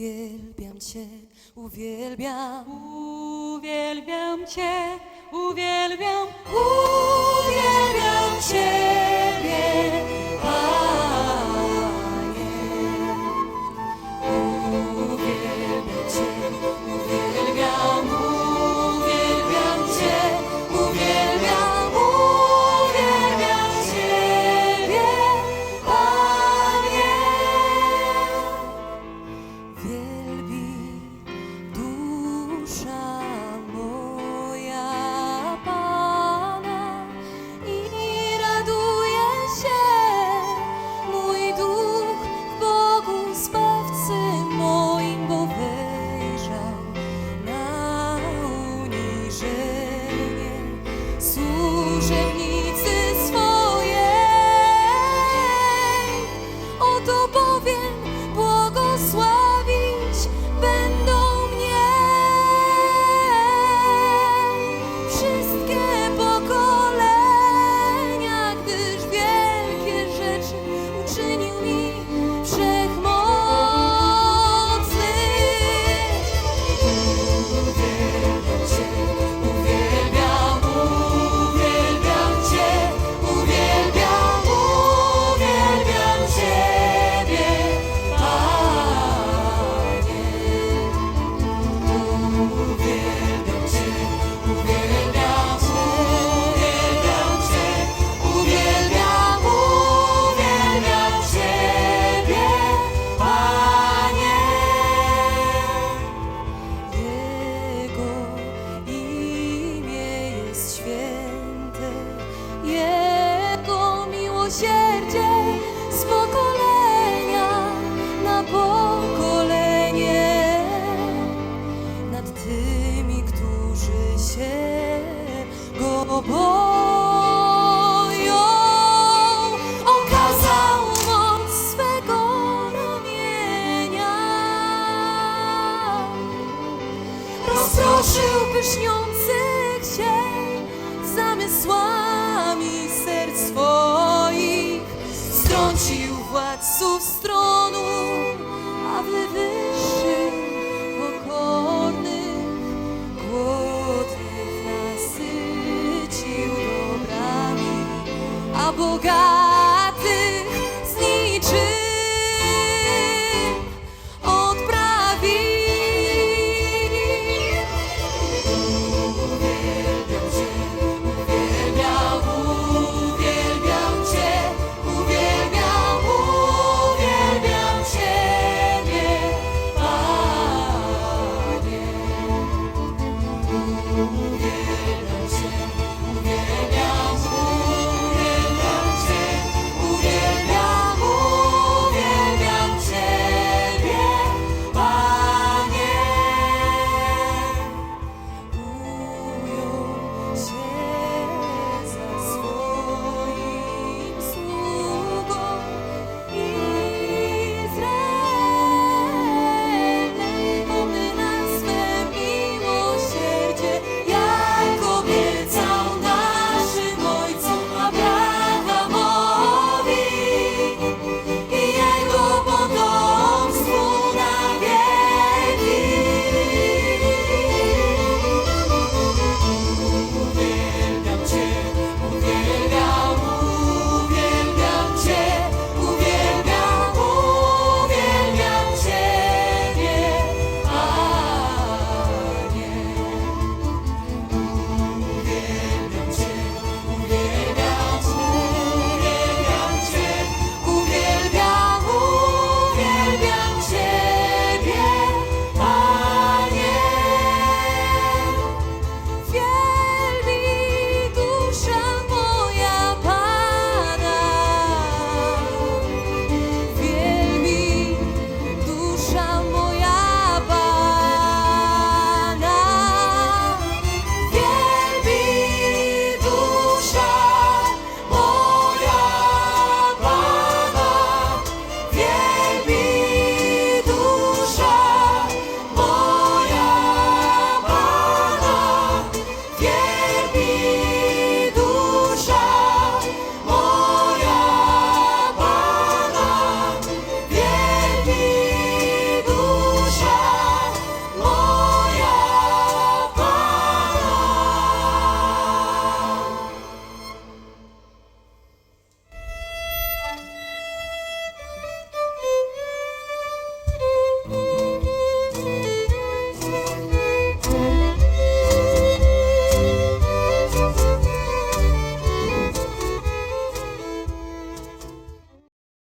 Uwielbiam Cię, uwielbiam, uwielbiam Cię, uwielbiam, uwielbiam Cię. miłosierdzie z pokolenia na pokolenie nad tymi, którzy się go boją. Okazał moc swego ramienia, rozproszył pyszniących się zamysłami. bogatych z niczym odprawi. Uwielbiam Cię, uwielbiam, uwielbiam Cię, uwielbiam, uwielbiam Ciebie, Panie.